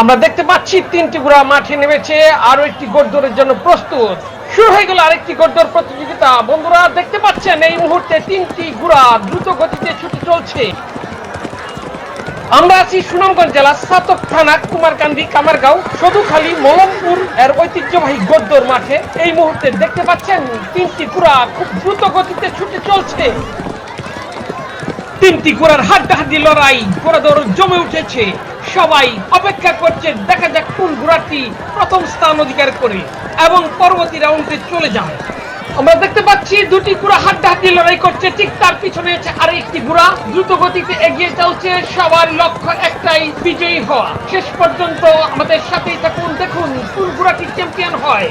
আমরা দেখতে পাচ্ছি, তিনটি ঘোড়া মাঠে নেমেছে আরও একটি গোড়দৌড়ের জন্য প্রস্তুত। শুরু হয়ে গেল আরেকটি গোড়দৌড় প্রতিযোগিতা। বন্ধুরা, দেখতে পাচ্ছেন, এই মুহূর্তে তিনটি ঘোড়া দ্রুত গতিতে ছুটে চলছে। আমরা আছি সুনামগঞ্জ জেলা সাতক থানা, কুমারকান্দি, কামারগাঁও, সদুখালী, মলমপুর এর ঐতিহ্যবাহী গদ্দর মাঠে। এই মুহূর্তে দেখতে পাচ্ছেন, তিনটি ঘোড়া খুব দ্রুত গতিতে ছুটে চলছে। তিনটি ঘোড়ার হাড্ডাহাড্ডি লড়াই ঘোড়া দৌড় জমে উঠেছে। সবাই অপেক্ষা করছে, দেখা যাক কোন ঘোড়াটি প্রথম স্থান অধিকার করে এবং পরবর্তী রাউন্ডে চলে যায়। আমরা দেখতে পাচ্ছি দুটি ঘোড়া হাড্ডাহাড্ডি লড়াই করছে, ঠিক তার পিছনে আছে আর একটি ঘোড়া। দ্রুত গতিতে এগিয়ে চলছে, সবার লক্ষ্য একটাই, বিজয়ী হওয়া। শেষ পর্যন্ত আমাদের সাথেই থাকুন, দেখুন কোন ঘোড়াটি চ্যাম্পিয়ন হয়।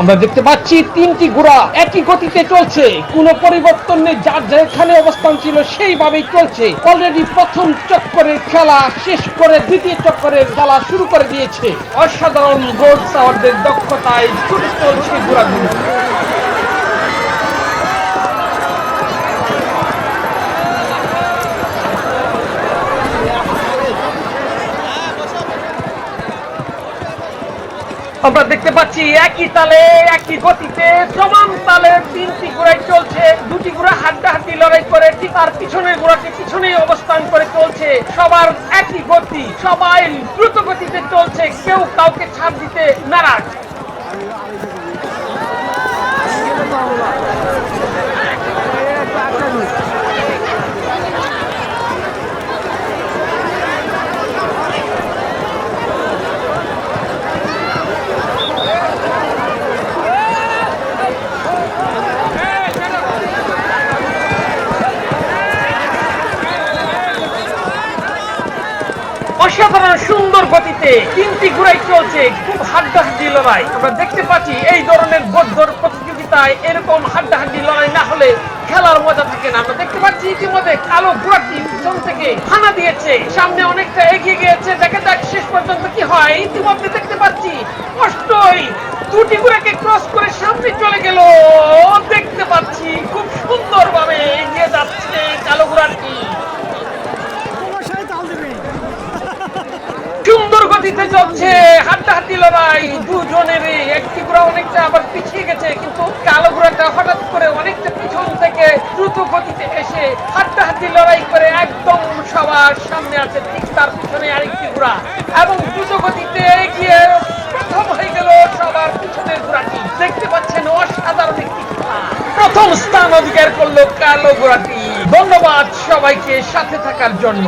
আমরা দেখতে পাচ্ছি তিনটি ঘোড়া একই গতিতে চলছে। কোনো পরিবর্তন নেই, যার যেখানে অবস্থান ছিল সেইভাবেই চলছে। অলরেডি প্রথম চক্করের খেলা শেষ করে দ্বিতীয় চক্করের খেলা শুরু করে দিয়েছে। অসাধারণ গোল সাওয়ারদের দক্ষতায় ছুটে চলছে ঘোড়াগুলো। আমরা দেখতে পাচ্ছি একই তালে, একই গতিতে সমান তালে তিনটি ঘোড়াই চলছে, দুটি ঘোড়া হাড্ডাহাড্ডি লড়াই করে, ঠিক আর পিছনের ঘোড়াটি পিছনেই অবস্থান করে চলছে। সবার একই গতি, সবাই দ্রুত গতিতে চলছে, কেউ কাউকে ছাড় দিতে নারাজ। অসাধারণ সুন্দর গতিতে তিনটি ঘুরাই চলছে। খুব হাড্ডাহাড্ডি লড়াই। আমরা দেখতে পাচ্ছি এই ধরনের গদ্দর প্রতিযোগিতায় এরকম হাড্ডাহাড্ডি লড়াই না হলে খেলার মজা থাকে না। আমরা দেখতে পাচ্ছি ইতিমধ্যে কালো ঘোড়াটি পিছন থেকে হানা দিয়েছে। সামনে অনেকটা এগিয়ে গিয়েছে। দেখা যাক শেষ পর্যন্ত কি হয়। ইতিমধ্যে দেখতে পাচ্ছি কষ্টই দুটি ঘোড়াকে ক্রস করে সামনে চলে গেল দেখতে পাচ্ছি খুব সুন্দরভাবে এগিয়ে যাচ্ছে কালো ঘোড়াটি সমস্যায় তাল দেবে সুন্দর গতিতে চলছে হাড্ডাহাড্ডি লড়াই দুজনের একটি ঘোড়া অনেকটা আবার পিছিয়ে গেছে, কিন্তু কালো ঘোড়াটা হঠাৎ করে অনেকটা পিছন থেকে দ্রুত গতিতে এসে হাড্ডাহাড্ডি লড়াই করে একদম সবার সামনে আছে, ঠিক তার পিছনে আরেকটি ঘোড়া। এবং দ্রুত গতিতে গিয়ে প্রথম হয়ে গেল সবার পিছনের ঘোড়াটি। দেখতে পাচ্ছেন অসাধারণ একটি প্রথম স্থান অধিকার করল কালো ঘোড়াটি। ধন্যবাদ সবাইকে সাথে থাকার জন্য।